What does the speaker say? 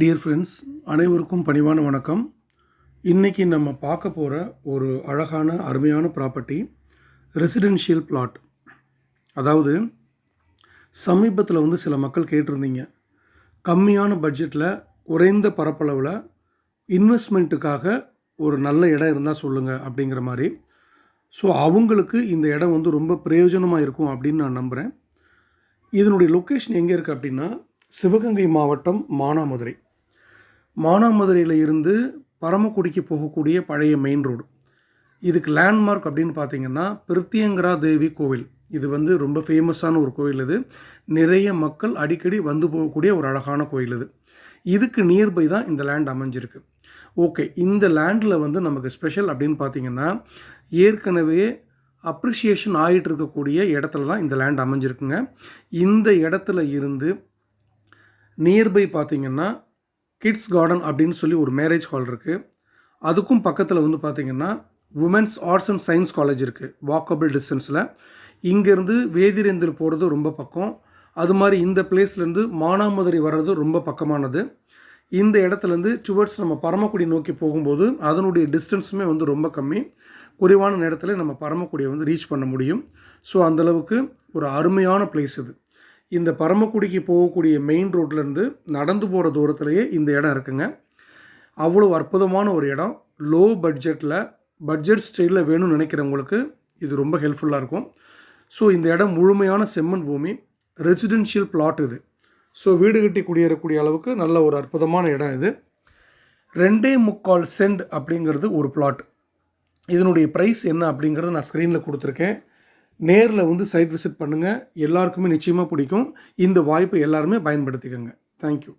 Dear friends அனைவருக்கும் பணிவான வணக்கம். இன்றைக்கி நம்ம பார்க்க போகிற ஒரு அழகான அருமையான ப்ராப்பர்ட்டி ரெசிடென்ஷியல் பிளாட் அதாவது சமீபத்தில் வந்து சில மக்கள் கேட்டிருந்தீங்க. கம்மியான பட்ஜெட்டில் குறைந்த பரப்பளவில் இன்வெஸ்ட்மெண்ட்டுக்காக ஒரு நல்ல இடம் இருந்தால் சொல்லுங்கள் அப்படிங்கிற மாதிரி. ஸோ அவங்களுக்கு இந்த இடம் வந்து ரொம்ப பிரயோஜனமாக இருக்கும் அப்படின்னு நான் நம்புகிறேன் இதனுடைய லொக்கேஷன் எங்கே இருக்குது அப்படின்னா சிவகங்கை மாவட்டம் மானாமதுரை. மானாமதுரையில் இருந்து பரமக்குடிக்கு போகக்கூடிய பழைய மெயின் ரோடு இதுக்கு லேண்ட்மார்க் அப்படின்னு பார்த்தீங்கன்னா பிரித்தியங்கரா தேவி கோவில். இது வந்து ரொம்ப ஃபேமஸான ஒரு கோவில் இது. நிறைய மக்கள் அடிக்கடி வந்து போகக்கூடிய ஒரு அழகான கோயில் இது. இதுக்கு நியர்பை தான் இந்த லேண்ட் அமைஞ்சிருக்கு. ஓகே இந்த லேண்டில் வந்து நமக்கு ஸ்பெஷல் அப்படின்னு பார்த்தீங்கன்னா ஏற்கனவே அப்ரிஷியேஷன் ஆகிட்டு இருக்கக்கூடிய இடத்துல தான் இந்த லேண்ட் அமைஞ்சிருக்குங்க. இந்த இடத்துல இருந்து நியர்பை பார்த்தீங்கன்னா கிட்ஸ் கார்டன் அப்படின்னு சொல்லி ஒரு மேரேஜ் ஹால் இருக்குது அதுக்கும் பக்கத்தில் வந்து பார்த்திங்கன்னா women's arts and science college இருக்குது வாக்கபிள் டிஸ்டன்ஸில் இங்கேருந்து வேதிரேந்தல் போகிறது ரொம்ப பக்கம். அது மாதிரி இந்த பிளேஸ்லேருந்து மானாமதுரை வர்றது ரொம்ப பக்கமானது. இந்த இடத்துலேருந்து டுவர்ட்ஸ் நம்ம பரமக்குடி நோக்கி போகும்போது அதனுடைய டிஸ்டன்ஸுமே வந்து ரொம்ப கம்மி. குறைவான நேரத்தில் நம்ம பரமக்குடியை வந்து ரீச் பண்ண முடியும். ஸோ அந்தளவுக்கு ஒரு அருமையான பிளேஸ் இது. இந்த பரமக்குடிக்கு போகக்கூடிய மெயின் ரோட்லேருந்து நடந்து போகிற தூரத்துலேயே இந்த இடம் இருக்குங்க. அவ்வளோ அற்புதமான ஒரு இடம். லோ பட்ஜெட்டில் பட்ஜெட் ஸ்டைலில் வேணும்னு நினைக்கிறவங்களுக்கு இது ரொம்ப ஹெல்ப்ஃபுல்லாக இருக்கும். ஸோ இந்த இடம் முழுமையான செம்மண் பூமி ரெசிடென்ஷியல் பிளாட் இது. ஸோ வீடு கட்டி குடியேறக்கூடிய அளவுக்கு நல்ல ஒரு அற்புதமான இடம் இது. ரெண்டே முக்கால் சென்ட் அப்படிங்கிறது ஒரு பிளாட் இதனுடைய ப்ரைஸ் என்ன அப்படிங்கிறத நான் ஸ்க்ரீனில் கொடுத்துருக்கேன். நேரில் வந்து சைட் விசிட் பண்ணுங்கள் எல்லாருக்குமே நிச்சயமாக பிடிக்கும். இந்த வாய்ப்பை எல்லாருமே பயன்படுத்திக்கோங்க. தேங்க்யூ